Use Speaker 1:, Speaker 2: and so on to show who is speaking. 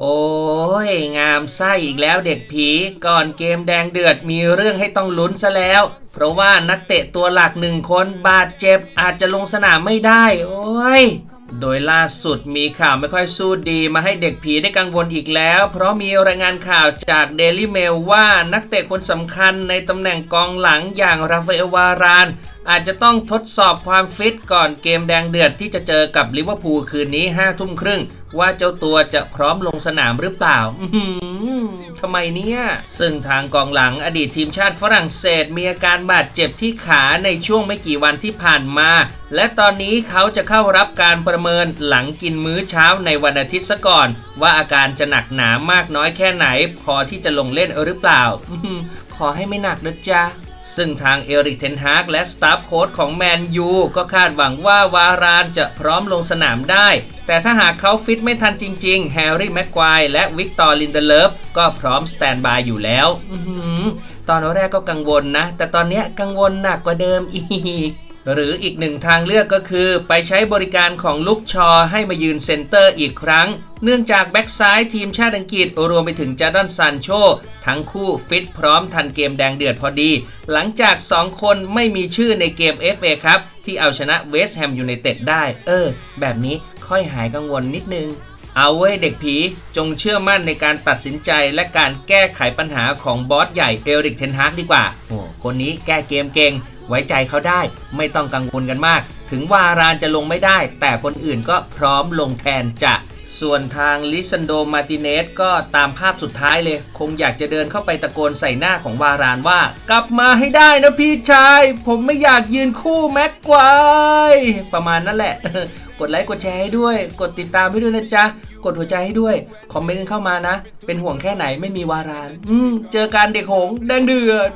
Speaker 1: โอ้ย งามไส้อีกแล้วเด็กผีก่อนเกมแดงเดือดมีเรื่องให้ต้องลุ้นซะแล้ว เพราะว่านักเตะตัวหลักหนึ่งคนบาดเจ็บอาจจะลงสนามไม่ได้ โอ้ย โดยล่าสุดมีข่าวไม่ค่อยสู้ดีมาให้เด็กผีได้กังวลอีกแล้ว เพราะมีรายงานข่าวจาก Daily Mail ว่านักเตะคนสำคัญในตำแหน่งกองหลังอย่างราฟาเอลวาราน อาจจะต้องทดสอบความฟิตก่อนเกมแดงเดือดที่จะเจอกับลิเวอร์พูลคืนนี้5ทุ่มครึ่ง ว่าเจ้าตัวจะพร้อมลงสนามหรือเปล่าทำไมเนี่ย ซึ่งทางกองหลังอดีตทีมชาติฝรั่งเศสมีอาการบาดเจ็บที่ขาในช่วงไม่กี่วันที่ผ่านมา และตอนนี้เขาจะเข้ารับการประเมินหลังกินมื้อเช้าในวันอาทิตย์ซะก่อน ว่าอาการจะหนักหนามากน้อยแค่ไหน พอที่จะลงเล่นหรือเปล่า ขอให้ไม่หนักนะจ๊ะ ซึ่งทางเอริกเทนฮากและสตาฟโค้ชของแมนยูก็คาดหวังว่าวารานจะพร้อมลงสนามได้ แต่ถ้าหากเขาฟิตไม่ทันจริง ๆ แฮร์รี่แม็กควายและวิกตอร์ลินเดเลฟก็พร้อมสแตนบายอยู่แล้วอตอนแรกก็กังวลนะ แต่ตอนนี้กังวลหนักกว่าเดิมอีก หรืออีกหนึ่งทางเลือกก็คือ ไปใช้บริการของลุกชอให้มายืนเซนเตอร์อีกครั้ง เนื่องจากแบ็กซ้ายทีมชาติอังกฤษรวมไปถึงจาร์ดอนซานโช ทั้งคู่ฟิตพร้อมทันเกมแดงเดือดพอดี หลังจาก 2 คนไม่มีชื่อในเกม FA ครับ ที่เอาชนะเวสต์แฮมยูไนเต็ดได้ เออ แบบนี้ค่อยหายกังวลนิดนึงเอาเว้เด็กผีจงเชื่อมั่นในการตัดสินใจและการแก้ไขปัญหาของบอสใหญ่เอริกเทนฮากดีกว่าโอ้คนนี้แก้เกมเก่ง ไว้ใจเขาได้ ไม่ต้องกังวลกันมาก ถึงวารานจะลงไม่ได้ แต่คนอื่นก็พร้อมลงแทนจะส่วนทางลิซันโดมาติเนสก็ตามภาพสุดท้ายเลย คงอยากจะเดินเข้าไปตะโกนใส่หน้าของวารานว่า กลับมาให้ได้นะพี่ชาย ผมไม่อยากยืนคู่แม็กควายประมาณนั้นแหละ กดไลค์กดแชร์ให้ด้วย กดติดตามให้ด้วยนะจ๊ะ กดหัวใจให้ด้วย คอมเมนต์เข้ามานะ เป็นห่วงแค่ไหนไม่มีวาราน อืมเจอกันเด็กหงแดงเดือด